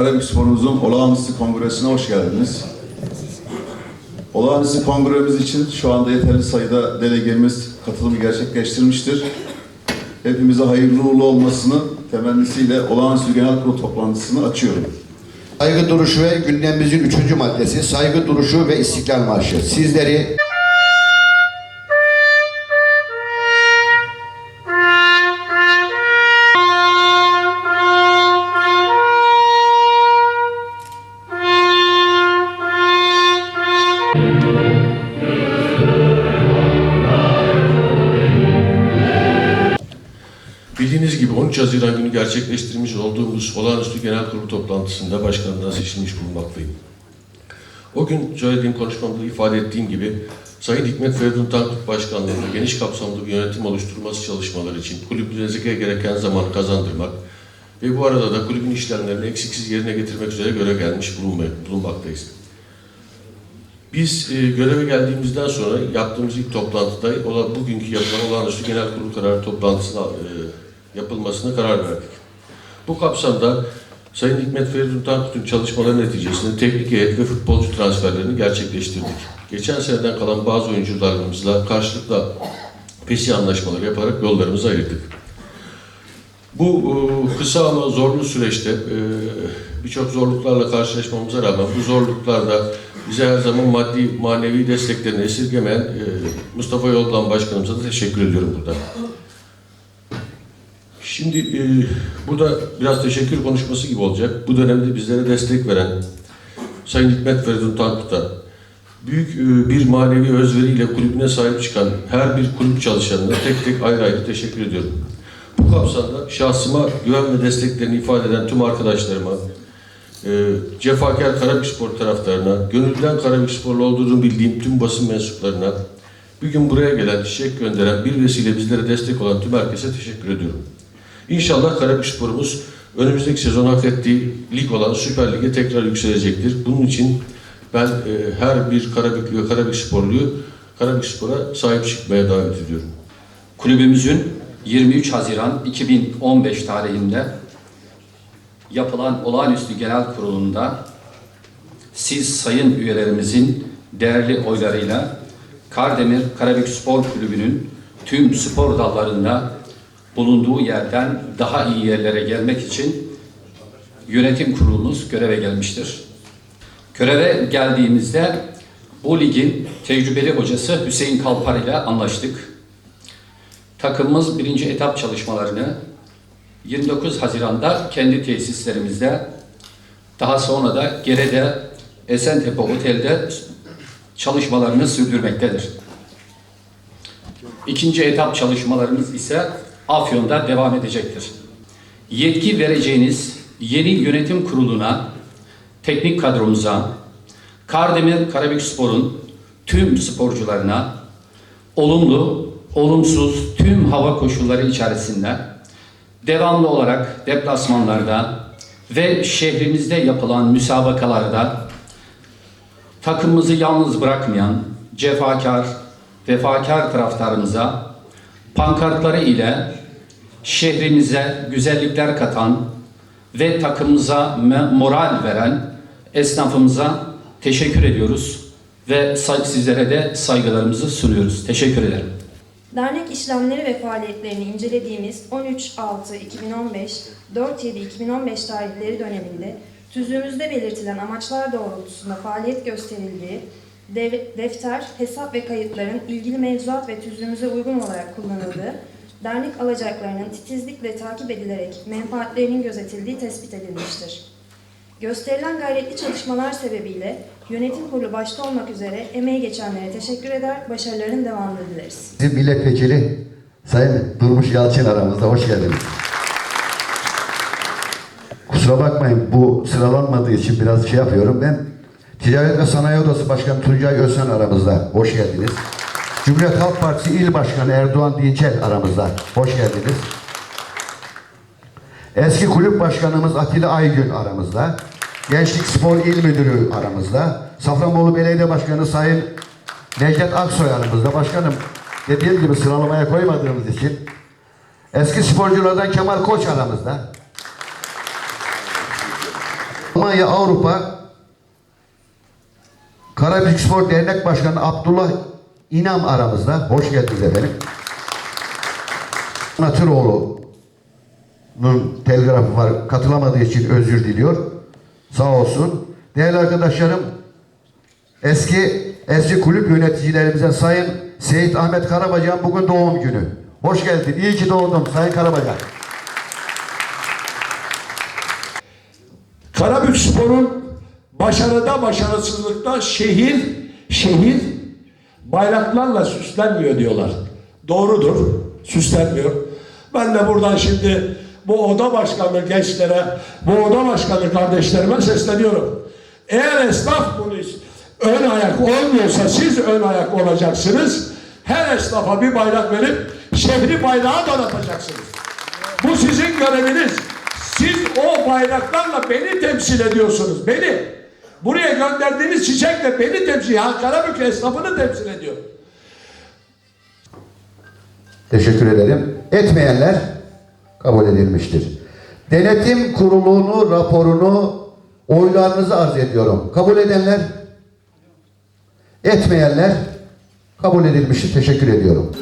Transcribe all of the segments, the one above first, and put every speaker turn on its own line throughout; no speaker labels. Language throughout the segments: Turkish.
Karabük Spor'umuzun olağanüstü kongresine hoş geldiniz. Olağanüstü kongremiz için şu anda yeterli sayıda delegemiz katılımı gerçekleştirmiştir. Hepimize hayırlı uğurlu olmasını temennisiyle olağanüstü genel kurul toplantısını açıyorum.
Saygı duruşu ve gündemimizin üçüncü maddesi saygı duruşu ve istiklal marşı. Sizleri
gerçekleştirmiş olduğumuz olağanüstü genel kurulu toplantısında başkanlığa seçilmiş bulunmaktayım. O gün söylediğim konuşmamda ifade ettiğim gibi Sayın Hikmet Feridun Tankut Başkanlığı'nda geniş kapsamlı bir yönetim oluşturması çalışmaları için kulübümüze gereken zamanı kazandırmak ve bu arada da kulübün işlemlerini eksiksiz yerine getirmek üzere görev gelmiş bulunma- bulunmaktayız. Biz e, göreve geldiğimizden sonra yaptığımız ilk toplantıda bugünkü yapılan olağanüstü genel kurul kararı toplantısına e, yapılmasına karar verdik. Bu kapsamda Sayın Hikmet Feridun Tankut'un çalışmaları neticesinde teknik heyet ve futbolcu transferlerini gerçekleştirdik. Geçen seneden kalan bazı oyuncularımızla karşılıklı pesi anlaşmaları yaparak yollarımızı ayırdık. Bu e, kısa ama zorlu süreçte e, birçok zorluklarla karşılaşmamıza rağmen bu zorluklarda bize her zaman maddi manevi desteklerini esirgemeyen e, Mustafa Yoldan Başkanımıza da teşekkür ediyorum burada. Şimdi e, burada biraz teşekkür konuşması gibi olacak. Bu dönemde bizlere destek veren Sayın Hikmet Feridun Tankut'a büyük e, bir manevi özveriyle kulübüne sahip çıkan her bir kulüp çalışanına tek tek ayrı ayrı teşekkür ediyorum. Bu kapsamda şahsıma güven ve desteklerini ifade eden tüm arkadaşlarıma, e, cefakar Karabükspor taraftarına, gönülden Karabüksporlu olduğunu bildiğim tüm basın mensuplarına, bir gün buraya gelen, çiçek gönderen, bir vesile bizlere destek olan tüm herkese teşekkür ediyorum. İnşallah Karabükspor'umuz önümüzdeki sezon hak ettiği lig olan Süper Lig'e tekrar yükselecektir. Bunun için ben e, her bir Karabüklü ve Karabüksporluyu Karabükspor'a sahip çıkmaya davet ediyorum.
Kulübümüzün 23 Haziran 2015 tarihinde yapılan olağanüstü genel kurulunda siz sayın üyelerimizin değerli oylarıyla Kardemir Karabük Spor Kulübü'nün tüm spor dallarında bulunduğu yerden daha iyi yerlere gelmek için yönetim kurulumuz göreve gelmiştir. Göreve geldiğimizde bu ligin tecrübeli hocası Hüseyin Kalpar ile anlaştık. Takımımız birinci etap çalışmalarını 29 Haziran'da kendi tesislerimizde, daha sonra da Gere'de Esentepe Otel'de çalışmalarını sürdürmektedir. İkinci etap çalışmalarımız ise Afyon'da devam edecektir. Yetki vereceğiniz yeni yönetim kuruluna, teknik kadromuza, Kardemir Karabükspor'un tüm sporcularına olumlu, olumsuz tüm hava koşulları içerisinde devamlı olarak deplasmanlarda ve şehrimizde yapılan müsabakalarda takımımızı yalnız bırakmayan cefakar, vefakar taraftarımıza pankartları ile şehrimize güzellikler katan ve takımımıza moral veren esnafımıza teşekkür ediyoruz ve sizlere de saygılarımızı sunuyoruz. Teşekkür ederim.
Dernek işlemleri ve faaliyetlerini incelediğimiz 13-6-2015, 4-7-2015 tarihleri döneminde tüzüğümüzde belirtilen amaçlar doğrultusunda faaliyet gösterildiği, defter, hesap ve kayıtların ilgili mevzuat ve tüzüğümüze uygun olarak kullanıldığı, dernek alacaklarının titizlikle takip edilerek menfaatlerinin gözetildiği tespit edilmiştir. Gösterilen gayretli çalışmalar sebebiyle yönetim kurulu başta olmak üzere emeği geçenlere teşekkür eder, başarıların devamını dileriz.
Bizim milletvekili Sayın Durmuş Yalçın aramızda. Hoş geldiniz. Kusura bakmayın bu sıralanmadığı için biraz şey yapıyorum. Ben Ticaret ve Sanayi Odası Başkanı Tuncay Özsen aramızda. Hoş geldiniz. Cumhuriyet Halk Partisi İl Başkanı Erdoğan Dinçel aramızda. Hoş geldiniz. Eski kulüp başkanımız Atilla Aygün aramızda. Gençlik Spor İl Müdürü aramızda. Safranbolu Belediye Başkanı Sayın Necdet Aksoy aramızda. Başkanım dediğim gibi sıralamaya koymadığımız için. Eski sporculardan Kemal Koç aramızda. Almanya Avrupa Karabük Spor Dernek Başkanı Abdullah İnam aramızda. Hoş geldiniz efendim. Natıroğlu'nun telgrafı var. Katılamadığı için özür diliyor. Sağ olsun. Değerli arkadaşlarım, eski eski kulüp yöneticilerimizden Sayın Seyit Ahmet Karabacan bugün doğum günü. Hoş geldin. İyi ki doğdun Sayın Karabacan.
Karabük Spor'un başarıda başarısızlıkta şehir şehir bayraklarla süslenmiyor diyorlar. Doğrudur. Süslenmiyor. Ben de buradan şimdi bu oda başkanı gençlere, bu oda başkanı kardeşlerime sesleniyorum. Eğer esnaf bunu ön ayak olmuyorsa siz ön ayak olacaksınız. Her esnafa bir bayrak verip şehri bayrağı donatacaksınız. Bu sizin göreviniz. Siz o bayraklarla beni temsil ediyorsunuz. Beni. Buraya gönderdiğiniz çiçekle beni temsil, Karabük esnafını temsil ediyor.
Teşekkür ederim. Etmeyenler kabul edilmiştir. Denetim kurulunu, raporunu oylarınızı arz ediyorum. Kabul edenler, etmeyenler kabul edilmiştir. Teşekkür ediyorum.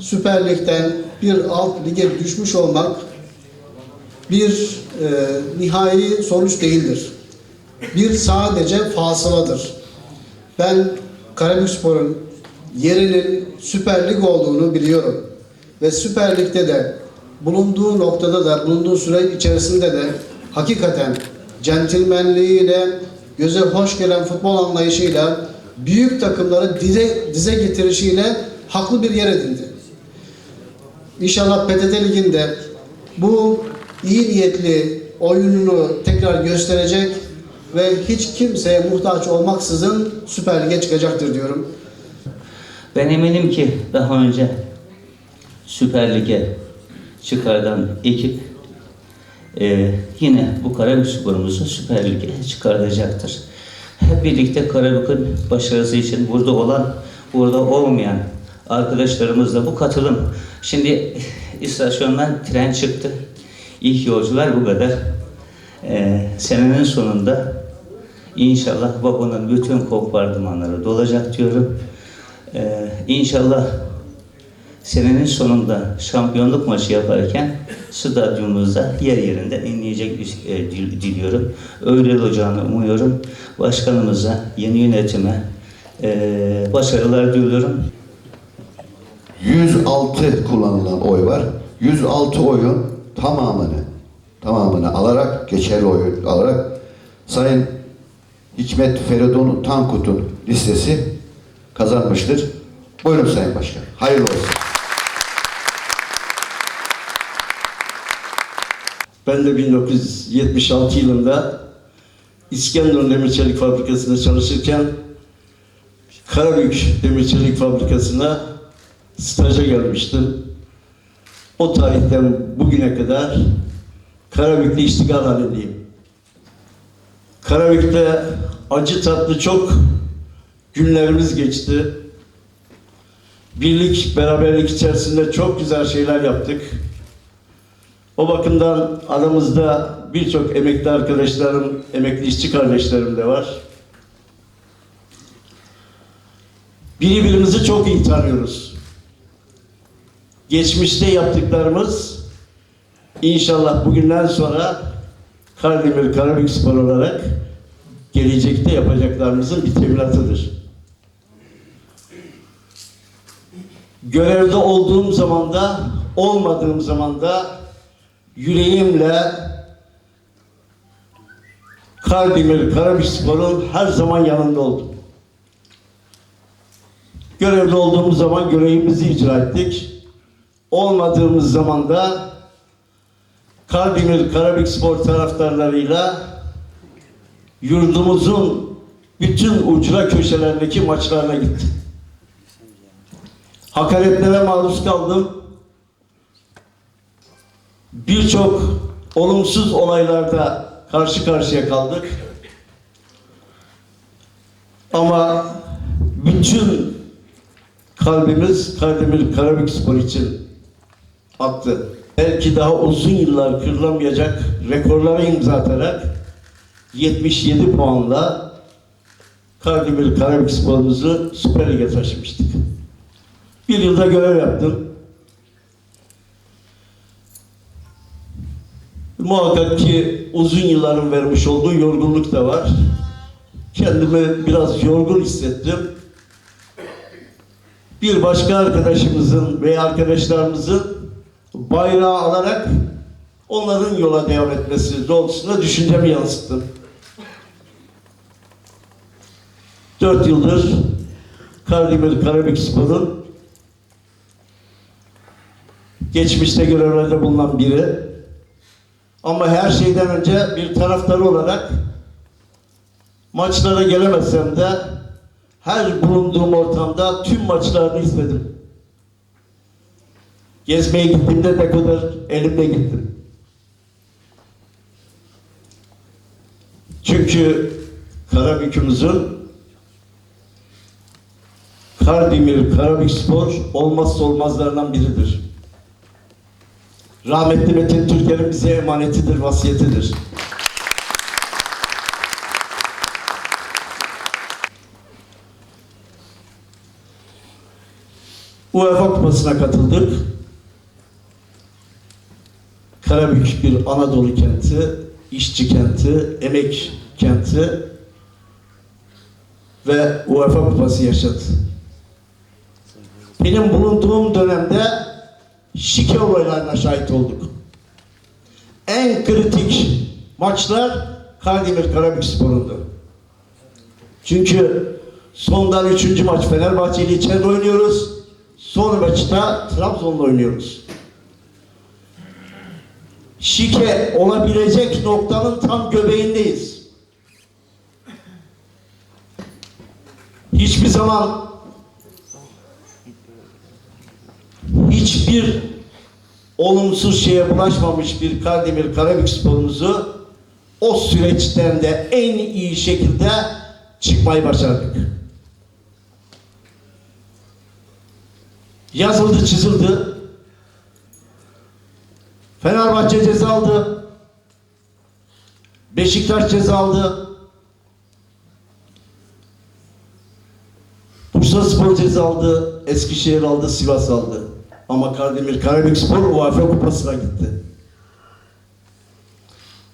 Süper Lig'den bir alt lige düşmüş olmak bir e, nihai sonuç değildir. Bir sadece fasıladır. Ben Karabükspor'un yerinin Süper Lig olduğunu biliyorum. Ve Süper Lig'de de bulunduğu noktada da bulunduğu süre içerisinde de hakikaten centilmenliğiyle, göze hoş gelen futbol anlayışıyla büyük takımları dize, dize getirişiyle haklı bir yer edindi. İnşallah PTT Ligi'nde bu iyi niyetli oyununu tekrar gösterecek ve hiç kimseye muhtaç olmaksızın Süper Lig'e çıkacaktır diyorum.
Ben eminim ki daha önce Süper Lig'e çıkardan ekip e, yine bu Karabük sporumuzu Süper Lig'e çıkartacaktır. Hep birlikte Karabük'ün başarısı için burada olan, burada olmayan arkadaşlarımızla bu katılım. Şimdi istasyondan tren çıktı. İlk yolcular bu kadar. E, senenin sonunda inşallah vagonun bütün kompartımanları dolacak diyorum. Ee, inşallah senenin sonunda şampiyonluk maçı yaparken stadyumumuzda yer yerinden inleyecek e, dil- diliyorum. Öyle olacağını umuyorum. Başkanımıza, yeni yönetime e, başarılar diliyorum.
106 kullanılan oy var. 106 oyun tamamını tamamını alarak geçerli oy alarak Sayın Hikmet Feridun Tankut'un listesi kazanmıştır. Buyurun Sayın Başkan. Hayırlı olsun.
Ben de 1976 yılında İskenderun Demir Çelik Fabrikası'nda çalışırken Karabük Demir Çelik Fabrikası'na staja gelmiştim. O tarihten bugüne kadar Karabük'te iştigal halindeyim. Karabük'te acı tatlı çok günlerimiz geçti. Birlik, beraberlik içerisinde çok güzel şeyler yaptık. O bakımdan aramızda birçok emekli arkadaşlarım, emekli işçi kardeşlerim de var. Birbirimizi çok iyi tanıyoruz. Geçmişte yaptıklarımız inşallah bugünden sonra Kardemir Karabük Spor olarak gelecekte yapacaklarımızın bir teminatıdır. Görevde olduğum zaman da olmadığım zaman da yüreğimle Kardemir Karabükspor'un her zaman yanında oldum. Görevde olduğumuz zaman görevimizi icra ettik. Olmadığımız zaman da Kardemir Karabükspor taraftarlarıyla yurdumuzun bütün ucra köşelerindeki maçlarına gittim. Hakaretlere maruz kaldım. Birçok olumsuz olaylarda karşı karşıya kaldık. Ama bütün kalbimiz Kardemir Karabük Spor için attı. Belki daha uzun yıllar kırılamayacak rekorlara imza atarak 77 puanla Kardemir Karabük Spor'umuzu Süper Lig'e taşımıştık. Bir yılda görev yaptım. Muhakkak ki uzun yılların vermiş olduğu yorgunluk da var. Kendimi biraz yorgun hissettim. Bir başka arkadaşımızın veya arkadaşlarımızın bayrağı alarak onların yola devam etmesi doğrultusunda düşüncemi yansıttım. Dört yıldır Kardemir Karabük Spor'un geçmişte görevlerde bulunan biri ama her şeyden önce bir taraftarı olarak maçlara gelemesem de her bulunduğum ortamda tüm maçlarını izledim. Gezmeye gittiğimde de kadar elimde gittim. Çünkü Karabük'ümüzün Kardemir Karabük Spor olmazsa olmazlarından biridir. Rahmetli Metin Türker'in bize emanetidir, vasiyetidir. UEFA Kupası'na katıldık. Karabük bir Anadolu kenti, işçi kenti, emek kenti ve UEFA Kupası yaşadı. Benim bulunduğum dönemde şike olaylarına şahit olduk. En kritik maçlar Kardemir Karabük Spor'undu. Çünkü sondan üçüncü maç Fenerbahçe ile içeride oynuyoruz. Son maçta Trabzon'la oynuyoruz. Şike olabilecek noktanın tam göbeğindeyiz. Hiçbir zaman hiçbir olumsuz şeye bulaşmamış bir Kardemir Karabük sporumuzu o süreçten de en iyi şekilde çıkmayı başardık. Yazıldı, çizildi. Fenerbahçe ceza aldı. Beşiktaş ceza aldı. Bursa Spor ceza aldı. Eskişehir aldı, Sivas aldı. Ama Kardemir Karabük Spor UEFA Kupası'na gitti.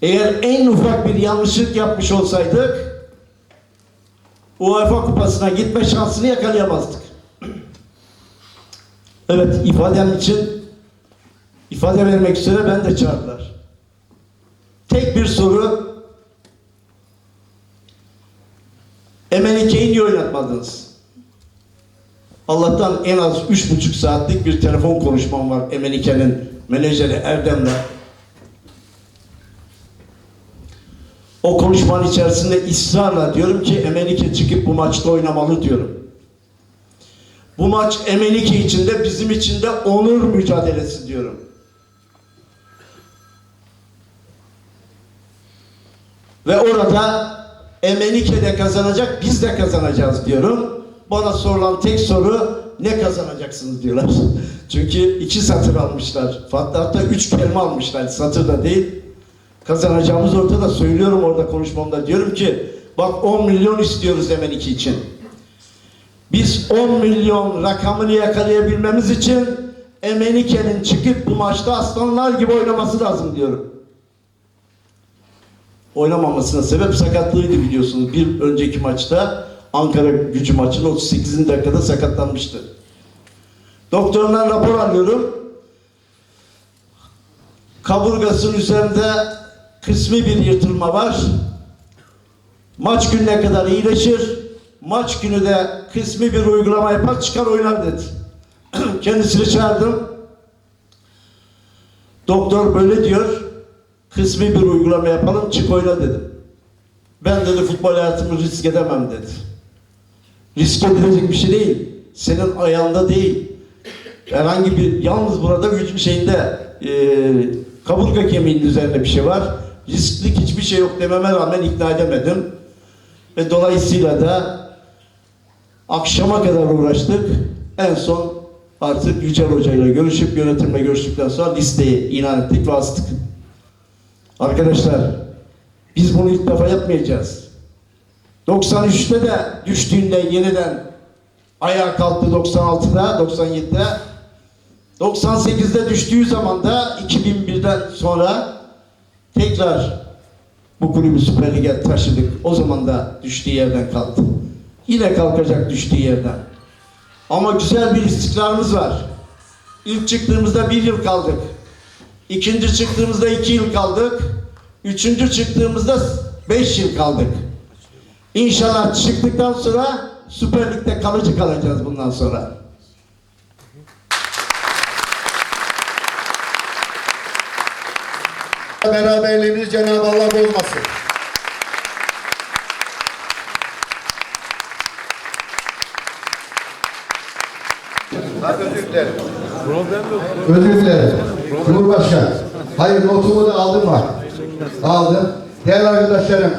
Eğer en ufak bir yanlışlık yapmış olsaydık UEFA Kupası'na gitme şansını yakalayamazdık. Evet ifadem için ifade vermek üzere ben de çağırdılar. Tek bir soru Emenike'yi niye oynatmadınız? Allah'tan en az üç buçuk saatlik bir telefon konuşmam var Emenike'nin menajeri Erdem'le. O konuşmanın içerisinde ısrarla diyorum ki Emenike çıkıp bu maçta oynamalı diyorum. Bu maç Emenike için de bizim için de onur mücadelesi diyorum. Ve orada Emenike de kazanacak, biz de kazanacağız diyorum. Bana sorulan tek soru ne kazanacaksınız diyorlar. Çünkü iki satır almışlar. Hatta üç kelime almışlar. Satır da değil. Kazanacağımız ortada söylüyorum orada konuşmamda. Diyorum ki bak 10 milyon istiyoruz Emenike için. Biz 10 milyon rakamını yakalayabilmemiz için Emenike'nin çıkıp bu maçta aslanlar gibi oynaması lazım diyorum. Oynamamasına sebep sakatlığıydı biliyorsunuz. Bir önceki maçta Ankara gücü maçının 38. dakikada sakatlanmıştı. Doktordan rapor alıyorum. Kaburgasının üzerinde kısmi bir yırtılma var. Maç gününe kadar iyileşir. Maç günü de kısmi bir uygulama yapar çıkar oynar dedi. Kendisini çağırdım. Doktor böyle diyor. Kısmi bir uygulama yapalım çık oyna dedim. Ben dedi futbol hayatımı risk edemem dedi. Risk edilecek bir şey değil. Senin ayağında değil. Herhangi bir, yalnız burada vücut şeyinde e, kaburga kemiğinin üzerinde bir şey var. Risklik hiçbir şey yok dememe rağmen ikna edemedim. Ve dolayısıyla da akşama kadar uğraştık. En son artık Yücel Hoca ile görüşüp yönetimle görüştükten sonra listeyi ilan ettik ve astık. Arkadaşlar biz bunu ilk defa yapmayacağız. 93'te de düştüğünden yeniden ayağa kalktı 96'da, 97'de. 98'de düştüğü zaman da 2001'den sonra tekrar bu kulübü Süper Lig'e taşıdık. O zaman da düştüğü yerden kalktı. Yine kalkacak düştüğü yerden. Ama güzel bir istikrarımız var. İlk çıktığımızda bir yıl kaldık. İkinci çıktığımızda iki yıl kaldık. Üçüncü çıktığımızda beş yıl kaldık. İnşallah çıktıktan sonra Süper Lig'de kalıcı kalacağız bundan sonra.
Beraberliğimiz Cenab-ı Allah bozmasın. Özür dilerim. Özür dilerim. Cumhurbaşkanı. Hayır notumu da aldım bak. Aldım. Değerli arkadaşlarım